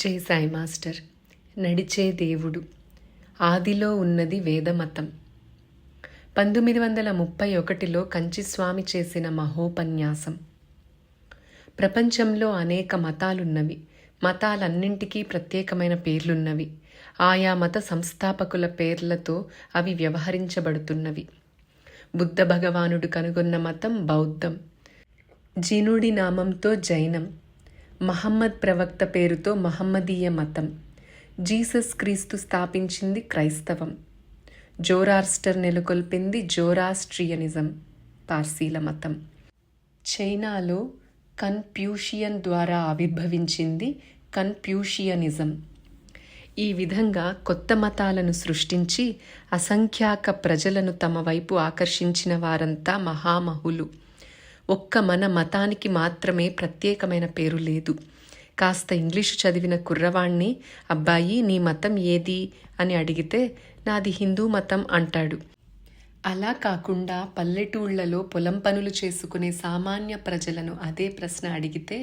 జై సాయి మాస్టర్ నడిచే దేవుడు. ఆదిలో ఉన్నది వేదమతం. పంతొమ్మిది వందల ముప్పై ఒకటిలో కంచిస్వామి చేసిన మహోపన్యాసం. ప్రపంచంలో అనేక మతాలున్నవి. మతాలన్నింటికీ ప్రత్యేకమైన పేర్లున్నవి. ఆయా మత సంస్థాపకుల పేర్లతో అవి వ్యవహరించబడుతున్నవి. బుద్ధ భగవానుడు కనుగొన్న మతం బౌద్ధం. జీనుడి నామంతో జైనం. మహమ్మద్ ప్రవక్త పేరుతో మహమ్మదీయ మతం. జీసస్ క్రీస్తు స్థాపించింది క్రైస్తవం. జోరాస్టర్ నెలకొల్పింది జోరాస్ట్రియనిజం పార్సీల మతం. చైనాలో కన్ఫ్యూషియన్ ద్వారా ఆవిర్భవించింది కన్ఫ్యూషియనిజం. ఈ విధంగా కొత్త మతాలను సృష్టించి అసంఖ్యాక ప్రజలను తమ వైపు ఆకర్షించిన వారంతా మహామహులు. ఒక్క మన మతానికి మాత్రమే ప్రత్యేకమైన పేరు లేదు. కాస్త ఇంగ్లీషు చదివిన కుర్రవాణ్ణి అబ్బాయి నీ మతం ఏది అని అడిగితే నాది హిందూ మతం అంటాడు. అలా కాకుండా పల్లెటూళ్ళలో పొలం పనులు చేసుకునే సామాన్య ప్రజలను అదే ప్రశ్న అడిగితే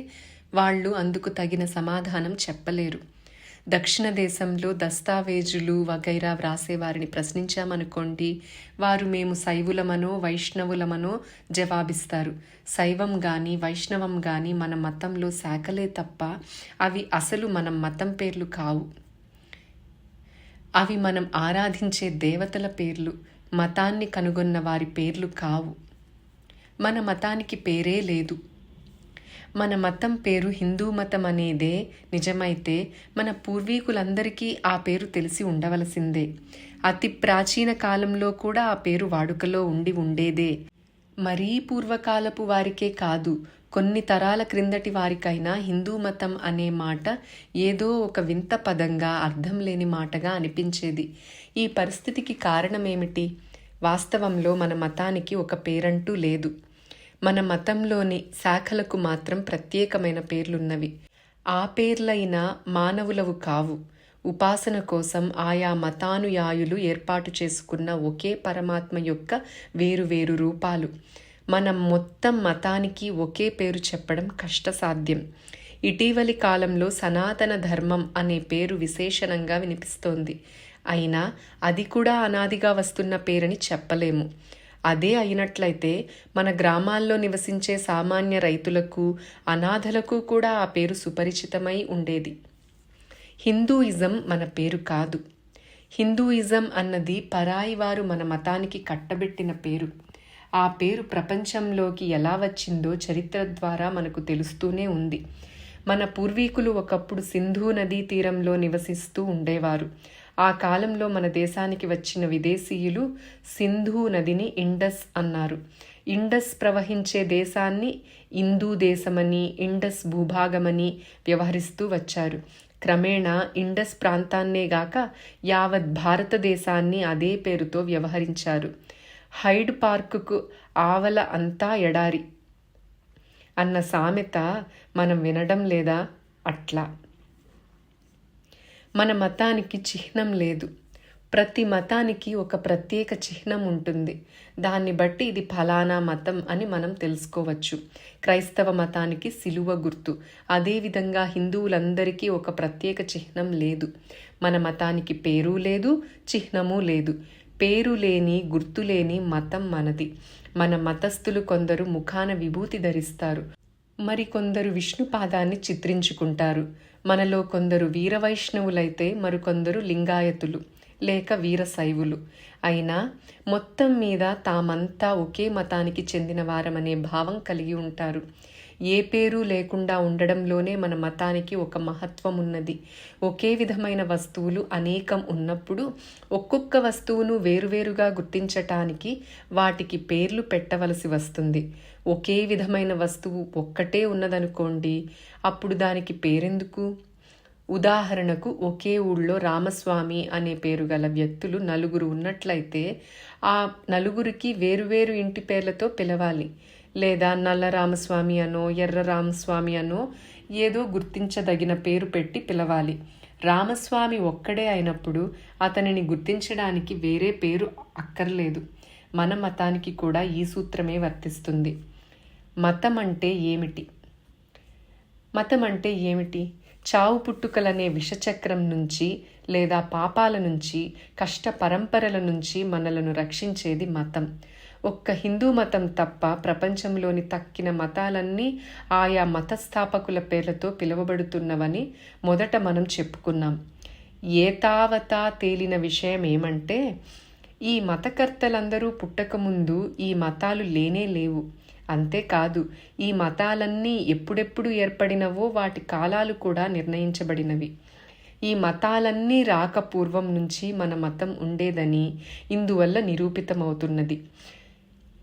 వాళ్ళు అందుకు తగిన సమాధానం చెప్పలేరు. దక్షిణ దేశంలో దస్తావేజులు వగైరా వ్రాసేవారిని ప్రశ్నించామనుకోండి వారు మేము శైవులమనో వైష్ణవులమనో జవాబిస్తారు. శైవం కానీ వైష్ణవం కానీ మన మతంలో శాఖలే తప్ప అవి అసలు మన మతం పేర్లు కావు. అవి మనం ఆరాధించే దేవతల పేర్లు మతాన్ని కనుగొన్న వారి పేర్లు కావు. మన మతానికి పేరే లేదు. మన మతం పేరు హిందూ మతం అనేదే నిజమైతే మన పూర్వీకులందరికీ ఆ పేరు తెలిసి ఉండవలసిందే. అతి ప్రాచీన కాలంలో కూడా ఆ పేరు వాడుకలో ఉండి ఉండేదే. మరీ పూర్వకాలపు వారికే కాదు కొన్ని తరాల క్రిందటి వారికైనా హిందూ మతం అనే మాట ఏదో ఒక వింత పదంగా అర్థం లేని మాటగా అనిపించేది. ఈ పరిస్థితికి కారణమేమిటి? వాస్తవంలో మన మతానికి ఒక పేరంటూ లేదు. మన మతంలోని శాఖలకు మాత్రం ప్రత్యేకమైన పేర్లున్నవి. ఆ పేర్లైన మానవులవు కావు. ఉపాసన కోసం ఆయా మతానుయాయులు ఏర్పాటు చేసుకున్న ఒకే పరమాత్మ యొక్క వేరువేరు రూపాలు. మనం మొత్తం మతానికి ఒకే పేరు చెప్పడం కష్టసాధ్యం. ఇటీవలి కాలంలో సనాతన ధర్మం అనే పేరు విశేషణంగా వినిపిస్తోంది. అయినా అది కూడా అనాదిగా వస్తున్న పేరని చెప్పలేము. అదే అయినట్లయితే మన గ్రామాల్లో నివసించే సామాన్య రైతులకు అనాథలకు కూడా ఆ పేరు సుపరిచితమై ఉండేది. హిందూయిజం మన పేరు కాదు. హిందూయిజం అన్నది పరాయి వారు మన మతానికి కట్టబెట్టిన పేరు. ఆ పేరు ప్రపంచంలోకి ఎలా వచ్చిందో చరిత్ర ద్వారా మనకు తెలుస్తూనే ఉంది. మన పూర్వీకులు ఒకప్పుడు సింధు నదీ తీరంలో నివసిస్తూ ఉండేవారు. ఆ కాలంలో మన దేశానికి వచ్చిన విదేశీయులు సింధు నదిని ఇండస్ అన్నారు. ఇండస్ ప్రవహించే దేశాన్ని ఇందూ దేశమని ఇండస్ భూభాగమని వ్యవహరిస్తూ వచ్చారు. క్రమేణా ఇండస్ ప్రాంతాన్నే గాక యావత్ భారతదేశాన్ని అదే పేరుతో వ్యవహరించారు. హైడ్ పార్కుకు ఆవల అంతా ఎడారి అన్న సామెత మనం వినడం లేదా? అట్లా. మన మతానికి చిహ్నం లేదు. ప్రతి మతానికి ఒక ప్రత్యేక చిహ్నం ఉంటుంది. దాన్ని బట్టి ఇది ఫలానా మతం అని మనం తెలుసుకోవచ్చు. క్రైస్తవ మతానికి సిలువ గుర్తు. అదేవిధంగా హిందువులందరికీ ఒక ప్రత్యేక చిహ్నం లేదు. మన మతానికి పేరు లేదు చిహ్నము లేదు. పేరు లేని గుర్తు లేని మతం మనది. మన మతస్థులు కొందరు ముఖాన విభూతి ధరిస్తారు. మరికొందరు విష్ణుపాదాన్ని చిత్రించుకుంటారు. మనలో కొందరు వీరవైష్ణవులైతే మరికొందరు లింగాయతులు లేక వీరశైవులు అయినా మొత్తం మీద తామంతా ఒకే మతానికి చెందిన వారమనే భావం కలిగి ఉంటారు. ఏ పేరు లేకుండా ఉండడంలోనే మన మతానికి ఒక మహత్వం ఉన్నది ఒకే విధమైన వస్తువులు అనేకం ఉన్నప్పుడు ఒక్కొక్క వస్తువును వేరువేరుగా గుర్తించటానికి వాటికి పేర్లు పెట్టవలసి వస్తుంది. ఒకే విధమైన వస్తువు ఒక్కటే ఉన్నదనుకోండి అప్పుడు దానికి పేరెందుకు? ఉదాహరణకు ఒకే ఊళ్ళో రామస్వామి అనే పేరు గల వ్యక్తులు నలుగురు ఉన్నట్లయితే ఆ నలుగురికి వేరువేరు ఇంటి పేర్లతో పిలవాలి. లేదా నల్ల రామస్వామి అనో ఎర్ర రామస్వామి అనో ఏదో గుర్తించదగిన పేరు పెట్టి పిలవాలి. రామస్వామి ఒక్కడే అయినప్పుడు అతనిని గుర్తించడానికి వేరే పేరు అక్కర్లేదు. మన మతానికి కూడా ఈ సూత్రమే వర్తిస్తుంది. మతం అంటే ఏమిటి? మతం అంటే ఏమిటి? చావు పుట్టుకలనే విషచక్రం నుంచి లేదా పాపాల నుంచి కష్ట పరంపరల నుంచి మనలను రక్షించేది మతం. ఒక్క హిందూ మతం తప్ప ప్రపంచంలోని తక్కిన మతాలన్నీ ఆయా మతస్థాపకుల పేర్లతో పిలువబడుతున్నవని మొదట మనం చెప్పుకున్నాం. ఏతావతా తేలిన విషయం ఏమంటే ఈ మతకర్తలందరూ పుట్టకముందు ఈ మతాలు లేనే లేవు. అంతేకాదు ఈ మతాలన్నీ ఎప్పుడెప్పుడు ఏర్పడినవో వాటి కాలాలు కూడా నిర్ణయించబడినవి. ఈ మతాలన్నీ రాక పూర్వం నుంచి మన మతం ఉండేదని ఇందువల్ల నిరూపితమవుతున్నది.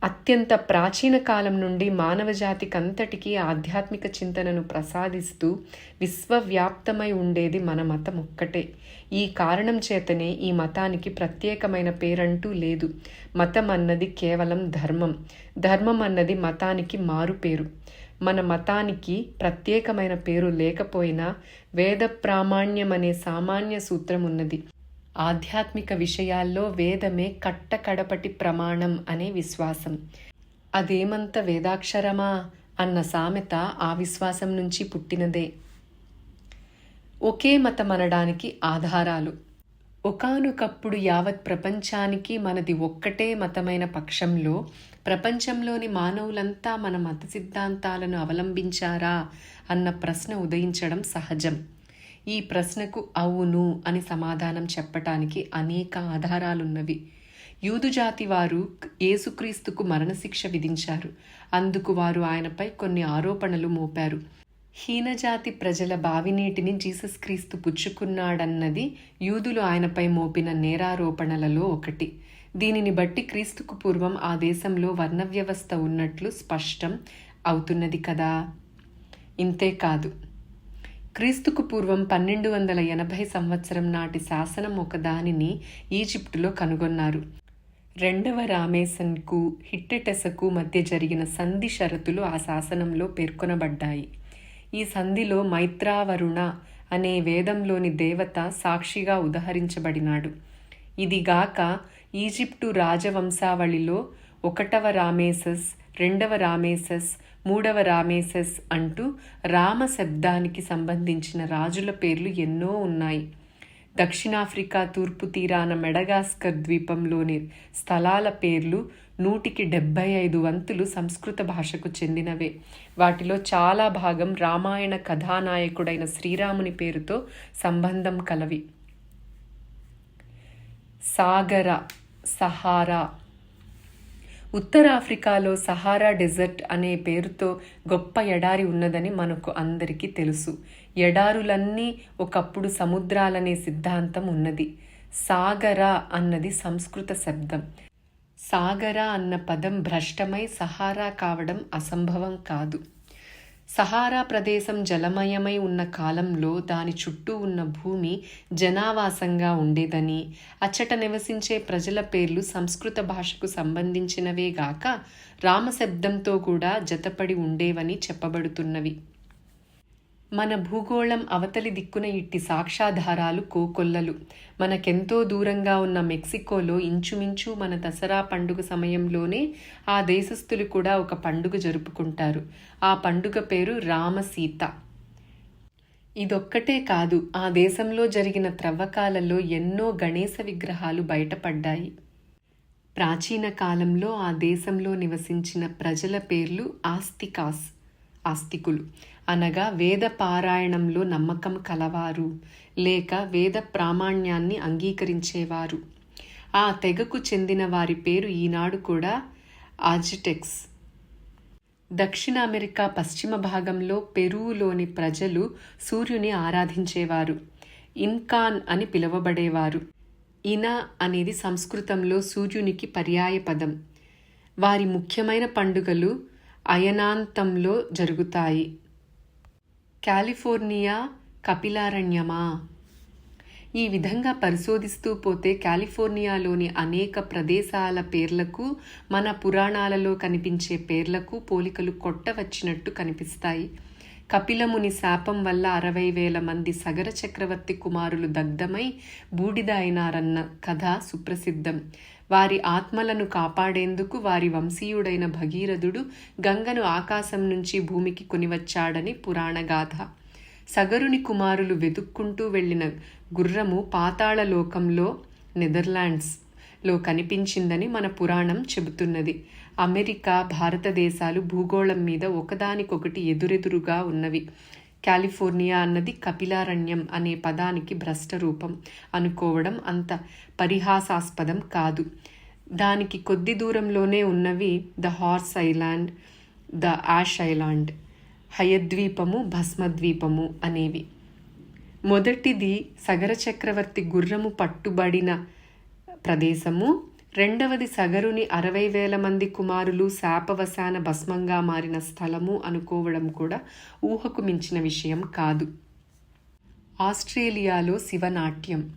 అత్యంత ప్రాచీన కాలం నుండి మానవజాతికంతటికీ ఆధ్యాత్మిక చింతనను ప్రసాదిస్తూ విశ్వవ్యాప్తమై ఉండేది మన మతం ఒక్కటే. ఈ కారణం చేతనే ఈ మతానికి ప్రత్యేకమైన పేరంటూ లేదు. మతం అన్నది కేవలం ధర్మం. ధర్మం అన్నది మతానికి మారు పేరు మన మతానికి ప్రత్యేకమైన పేరు లేకపోయినా వేద ప్రామాణ్యం అనే సామాన్య సూత్రం ఉన్నది. ఆధ్యాత్మిక విషయాల్లో వేదమే కట్టకడపటి ప్రమాణం అనే విశ్వాసం. అదేమంత వేదాక్షరమా అన్న సామెత ఆ విశ్వాసం నుంచి పుట్టినదే. ఒకే మతం అనడానికి ఆధారాలు. ఒకనొకప్పుడు యావత్ ప్రపంచానికి మనది ఒక్కటే మతమైన పక్షంలో ప్రపంచంలోని మానవులంతా మన మత సిద్ధాంతాలను అవలంబించారా అన్న ప్రశ్న ఉదయించడం సహజం. ఈ ప్రశ్నకు అవును అని సమాధానం చెప్పటానికి అనేక ఆధారాలున్నవి. యూదు జాతి వారు యేసుక్రీస్తుకు మరణశిక్ష విధించారు. అందుకు వారు ఆయనపై కొన్ని ఆరోపణలు మోపారు. హీనజాతి ప్రజల బావినీటిని జీసస్ క్రీస్తు పుచ్చుకున్నాడన్నది యూదులు ఆయనపై మోపిన నేరారోపణలలో ఒకటి. దీనిని బట్టి క్రీస్తుకు పూర్వం ఆ దేశంలో వర్ణ వ్యవస్థ ఉన్నట్లు స్పష్టం అవుతున్నది కదా? ఇంతేకాదు క్రీస్తుకు పూర్వం పన్నెండు వందల ఎనభై సంవత్సరం నాటి శాసనం ఒకదానిని ఈజిప్టులో కనుగొన్నారు. రెండవ రామేసన్కు హిట్టెటెసకు మధ్య జరిగిన సంధి షరతులు ఆ శాసనంలో పేర్కొనబడ్డాయి. ఈ సంధిలో మైత్రావరుణ అనే వేదంలోని దేవత సాక్షిగా ఉదహరించబడినాడు. ఇదిగాక ఈజిప్టు రాజవంశావళిలో ఒకటవ రామేసస్ రెండవ రామేసస్ మూడవ రామేసెస్ అంటూ రామ శబ్దానికి సంబంధించిన రాజుల పేర్లు ఎన్నో ఉన్నాయి. దక్షిణాఫ్రికా తూర్పు తీరాన మెడగాస్కర్ ద్వీపంలోని స్థలాల పేర్లు నూటికి డెబ్బై ఐదు వంతులు సంస్కృత భాషకు చెందినవే. వాటిలో చాలా భాగం రామాయణ కథానాయకుడైన శ్రీరాముని పేరుతో సంబంధం కలవి. సాగర సహారా ఉత్తరాఫ్రికాలో సహారా డెజర్ట్ అనే పేరుతో గొప్ప ఎడారి ఉన్నదని మనకు అందరికీ తెలుసు. ఎడారులన్నీ ఒకప్పుడు సముద్రాలనే సిద్ధాంతం ఉన్నది. సాగర అన్నది సంస్కృత శబ్దం. సాగర అన్న పదం భ్రష్టమై సహారా కావడం అసంభవం కాదు. సహారా ప్రదేశం జలమయమై ఉన్న కాలంలో దాని చుట్టూ ఉన్న భూమి జనావాసంగా ఉండేదని అచ్చట నివసించే ప్రజల పేర్లు సంస్కృత భాషకు సంబంధించినవే గాక రామశబ్దంతో కూడా జతపడి ఉండేవని చెప్పబడుతున్నవి. మన భూగోళం అవతలి దిక్కున ఇట్టి సాక్ష్యాధారాలు కోకొల్లలు. మనకెంతో దూరంగా ఉన్న మెక్సికోలో ఇంచుమించు మన దసరా పండుగ సమయంలోనే ఆ దేశస్థులు కూడా ఒక పండుగ జరుపుకుంటారు. ఆ పండుగ పేరు రామసీత. ఇదొక్కటే కాదు ఆ దేశంలో జరిగిన త్రవ్వకాలలో ఎన్నో గణేశ విగ్రహాలు బయటపడ్డాయి. ప్రాచీన కాలంలో ఆ దేశంలో నివసించిన ప్రజల పేర్లు ఆస్తికాస్ ఆస్తికులు. అనగా వేద పారాయణంలో నమ్మకం కలవారు లేక వేద ప్రామాణ్యాన్ని అంగీకరించేవారు. ఆ తెగకు చెందిన వారి పేరు ఈనాడు కూడా ఆజిటెక్స్. దక్షిణ అమెరికా పశ్చిమ భాగంలో పెరువులోని ప్రజలు సూర్యుని ఆరాధించేవారు ఇన్కాన్ అని పిలువబడేవారు. ఇనా అనేది సంస్కృతంలో సూర్యునికి పర్యాయ పదం. వారి ముఖ్యమైన పండుగలు అయనాంతంలో జరుగుతాయి. కాలిఫోర్నియా కపిలారణ్యమా? ఈ విధంగా పరిశోధిస్తూ పోతే కాలిఫోర్నియాలోని అనేక ప్రదేశాల పేర్లకు మన పురాణాలలో కనిపించే పేర్లకు పోలికలు కొట్టవచ్చినట్టు కనిపిస్తాయి. కపిలముని శాపం వల్ల అరవై వేల మంది సగర చక్రవర్తి కుమారులు దగ్ధమై బూడిద అయినారన్న కథ సుప్రసిద్ధం. వారి ఆత్మలను కాపాడేందుకు వారి వంశీయుడైన భగీరథుడు గంగను ఆకాశం నుంచి భూమికి కొనివచ్చాడని పురాణగాథ సగరుని కుమారులు వెతుక్కుంటూ వెళ్ళిన గుర్రము పాతాళ లోకంలో నెదర్లాండ్స్లో కనిపించిందని మన పురాణం చెబుతున్నది. అమెరికా భారతదేశాలు భూగోళం మీద ఒకదానికొకటి ఎదురెదురుగా ఉన్నవి. కాలిఫోర్నియా అన్నది కపిలారణ్యం అనే పదానికి భ్రష్ట రూపం అనుకోవడం అంత పరిహాసాస్పదం కాదు. దానికి కొద్ది దూరంలోనే ఉన్నవి the horse island the ash island. హయద్వీపము భస్మద్వీపము అనేవి. మొదటిది సగర చక్రవర్తి గుర్రము పట్టుబడిన ప్రదేశము రెండవది సగరుని అరవై వేల మంది కుమారులు శాపవశాన భస్మంగా మారిన స్థలము అనుకోవడం కూడా ఊహకు మించిన విషయం కాదు. ఆస్ట్రేలియాలో శివనాట్యం.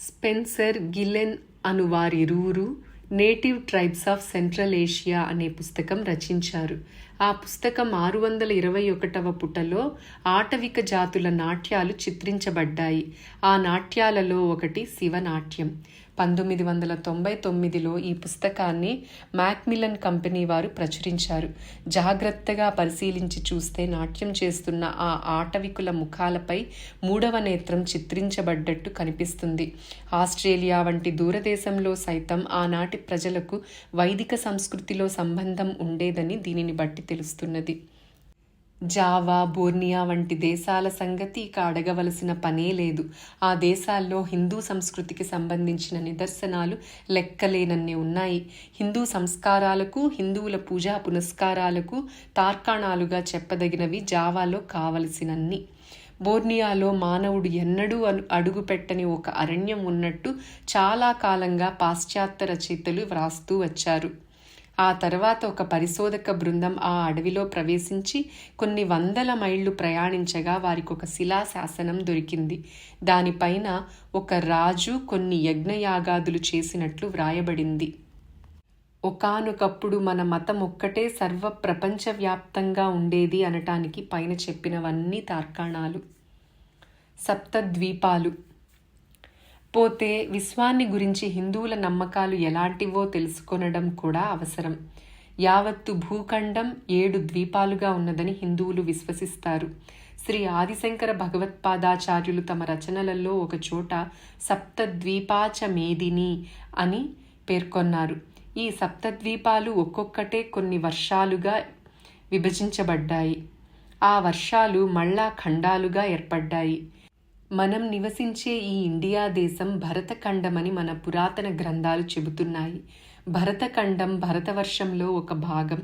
స్పెన్సర్ గిలెన్ అను వారిరువురు native tribes of central Asia అనే పుస్తకం రచించారు. ఆ పుస్తకం ఆరు వందల ఇరవై ఒకటవ పుటలో ఆటవిక జాతుల నాట్యాలు చిత్రించబడ్డాయి. ఆ నాట్యాలలో ఒకటి శివనాట్యం. పంతొమ్మిది వందల తొంభై తొమ్మిదిలో ఈ పుస్తకాన్ని మ్యాక్మిలన్ కంపెనీ వారు ప్రచురించారు. జాగ్రత్తగా పరిశీలించి చూస్తే నాట్యం చేస్తున్న ఆ ఆటవికుల ముఖాలపై మూడవ నేత్రం చిత్రించబడ్డట్టు కనిపిస్తుంది. ఆస్ట్రేలియా వంటి దూరదేశంలో సైతం ఆనాటి ప్రజలకు వైదిక సంస్కృతిలో సంబంధం ఉండేదని దీనిని బట్టి తెలుస్తున్నది. జావా బోర్నియా వంటి దేశాల సంగతి ఇక అడగవలసిన పనే లేదు. ఆ దేశాల్లో హిందూ సంస్కృతికి సంబంధించిన నిదర్శనాలు లెక్కలేనన్ని ఉన్నాయి. హిందూ సంస్కారాలకు హిందువుల పూజా పునస్కారాలకు తార్కాణాలుగా చెప్పదగినవి జావాలో కావలసినన్ని. బోర్నియాలో మానవుడు ఎన్నడూ అడుగుపెట్టని ఒక అరణ్యం ఉన్నట్టు చాలా కాలంగా పాశ్చాత్య రచయితలు వ్రాస్తూ వచ్చారు. ఆ తర్వాత ఒక పరిశోధక బృందం ఆ అడవిలో ప్రవేశించి కొన్ని వందల మైళ్ళు ప్రయాణించగా వారికి ఒక శిలా శాసనం దొరికింది. దానిపైన ఒక రాజు కొన్ని యజ్ఞయాగాదులు చేసినట్లు వ్రాయబడింది. ఒకనొకప్పుడు మన మతం ఒక్కటే సర్వ ప్రపంచవ్యాప్తంగా ఉండేది అనటానికి పైన చెప్పినవన్నీ తార్కాణాలు. సప్తద్వీపాలు. పోతే విశ్వాన్ని గురించి హిందువుల నమ్మకాలు ఎలాంటివో తెలుసుకొనడం కూడా అవసరం. యావత్తు భూఖండం ఏడు ద్వీపాలుగా ఉన్నదని హిందువులు విశ్వసిస్తారు. శ్రీ ఆదిశంకర భగవత్పాదాచార్యులు తమ రచనలలో ఒకచోట సప్తద్వీపాచ మేదిని అని పేర్కొన్నారు. ఈ సప్తద్వీపాలు ఒక్కొక్కటే కొన్ని వర్షాలుగా విభజించబడ్డాయి. ఆ వర్షాలు మళ్ళా ఖండాలుగా ఏర్పడ్డాయి. మనం నివసించే ఈ ఇండియా దేశం భరతఖండమని మన పురాతన గ్రంథాలు చెబుతున్నాయి. భరతఖండం భరతవర్షంలో ఒక భాగం.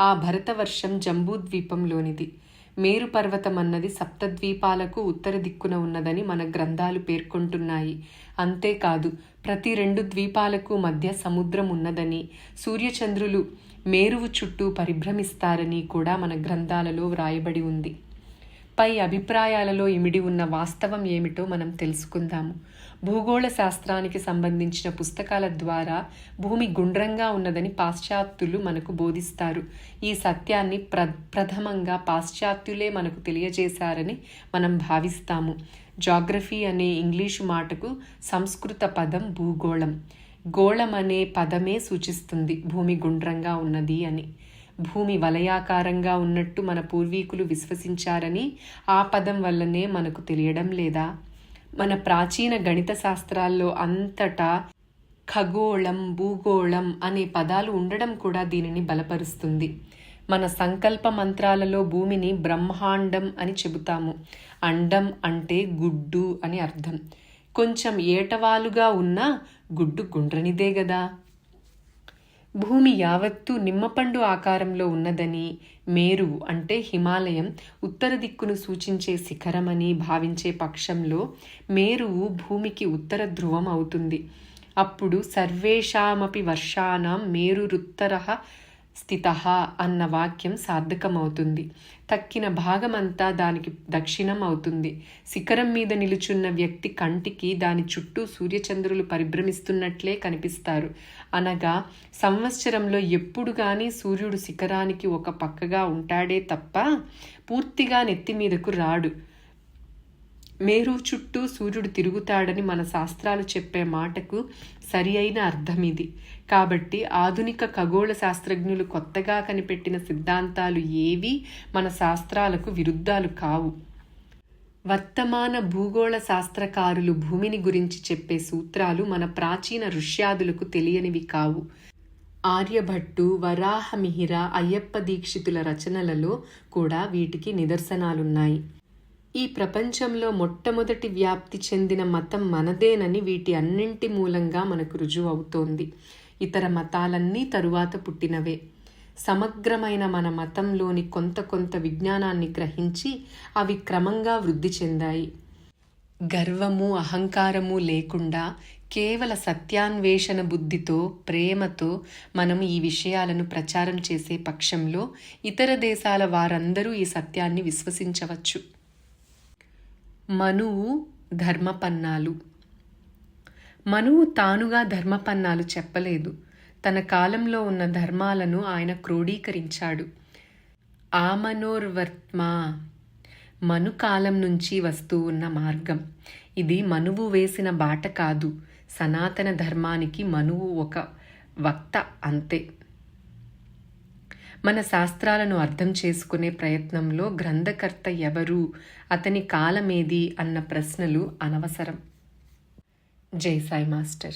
ఆ భరతవర్షం జంబూద్వీపంలోనిది. మేరు పర్వతం అన్నది సప్తద్వీపాలకు ఉత్తర దిక్కున ఉన్నదని మన గ్రంథాలు పేర్కొంటున్నాయి. అంతేకాదు ప్రతి రెండు ద్వీపాలకు మధ్య సముద్రం ఉన్నదని సూర్యచంద్రులు మేరువు చుట్టూ పరిభ్రమిస్తారని కూడా మన గ్రంథాలలో వ్రాయబడి ఉంది. పై అభిప్రాయాలలో ఇమిడి ఉన్న వాస్తవం ఏమిటో మనం తెలుసుకుందాము. భూగోళ శాస్త్రానికి సంబంధించిన పుస్తకాల ద్వారా భూమి గుండ్రంగా ఉన్నదని పాశ్చాత్యులు మనకు బోధిస్తారు. ఈ సత్యాన్ని ప్ర ప్రథమంగా పాశ్చాత్యులే మనకు తెలియజేశారని మనం భావిస్తాము. జాగ్రఫీ అనే ఇంగ్లీషు మాటకు సంస్కృత పదం భూగోళం. గోళం అనే పదమే సూచిస్తుంది భూమి గుండ్రంగా ఉన్నది అని. భూమి వలయాకారంగా ఉన్నట్టు మన పూర్వీకులు విశ్వసించారని ఆ పదం వల్లనే మనకు తెలియడం లేదా? మన ప్రాచీన గణిత శాస్త్రాల్లో అంతటా ఖగోళం భూగోళం అనే పదాలు ఉండడం కూడా దీనిని బలపరుస్తుంది. మన సంకల్ప మంత్రాలలో భూమిని బ్రహ్మాండం అని చెబుతాము. అండం అంటే గుడ్డు అని అర్థం. కొంచెం ఏటవాలుగా ఉన్న గుడ్డు గుండ్రనిదే గదా? భూమి యావత్తు నిమ్మపండు ఆకారంలో ఉన్నదని మేరు అంటే హిమాలయం ఉత్తర దిక్కును సూచించే శిఖరమని భావించే పక్షంలో మేరువు భూమికి ఉత్తర ధ్రువం అవుతుంది. అప్పుడు సర్వేషామపి వర్షానాం మేరురుత్తర స్థిత అన్న వాక్యం సార్థకమవుతుంది. తక్కిన భాగమంతా దానికి దక్షిణం అవుతుంది శిఖరం మీద నిలుచున్న వ్యక్తి కంటికి దాని చుట్టూ సూర్యచంద్రులు పరిభ్రమిస్తున్నట్లే కనిపిస్తారు. అనగా సంవత్సరంలో ఎప్పుడు కానీ సూర్యుడు శిఖరానికి ఒక పక్కగా ఉంటాడే తప్ప పూర్తిగా నెత్తి మీదకు రాడు. మేరు చుట్టూ సూర్యుడు తిరుగుతాడని మన శాస్త్రాలు చెప్పే మాటకు సరి అయిన అర్థం ఇది. కాబట్టి ఆధునిక ఖగోళ శాస్త్రజ్ఞులు కొత్తగా కనిపెట్టిన సిద్ధాంతాలు ఏవి మన శాస్త్రాలకు విరుద్ధాలు కావు. వర్తమాన భూగోళ శాస్త్రకారులు భూమిని గురించి చెప్పే సూత్రాలు మన ప్రాచీన ఋష్యాదులకు తెలియనివి కావు. ఆర్యభట్టు వరాహమిహిర అయ్యప్ప దీక్షితుల రచనలలో కూడా వీటికి నిదర్శనాలున్నాయి. ఈ ప్రపంచంలో మొట్టమొదటి వ్యాప్తి చెందిన మతం మనదేనని వీటి అన్నింటి మూలంగా మనకు రుజువు అవుతోంది. ఇతర మతాలన్నీ తరువాత పుట్టినవే. సమగ్రమైన మన మతంలోని కొంత కొంత విజ్ఞానాన్ని గ్రహించి అవి క్రమంగా వృద్ధి చెందాయి. గర్వము అహంకారము లేకుండా కేవల సత్యాన్వేషణ బుద్ధితో ప్రేమతో మనం ఈ విషయాలను ప్రచారం చేసే పక్షంలో ఇతర దేశాల వారందరూ ఈ సత్యాన్ని విశ్వసించవచ్చు. మనువు ధర్మపన్నాలు. మనువు తానుగా ధర్మపన్నాలు చెప్పలేదు. తన కాలంలో ఉన్న ధర్మాలను ఆయన క్రోడీకరించాడు. ఆమనోర్వర్త్మ మను కాలం నుంచి వస్తూ ఉన్న మార్గం. ఇది మనువు వేసిన బాట కాదు. సనాతన ధర్మానికి మనువు ఒక వక్త అంతే. మన శాస్త్రాలను అర్థం చేసుకునే ప్రయత్నంలో గ్రంథకర్త ఎవరు? అతని కాలమేది? అన్న ప్రశ్నలు అనవసరం. జై సాయి మాస్టర్.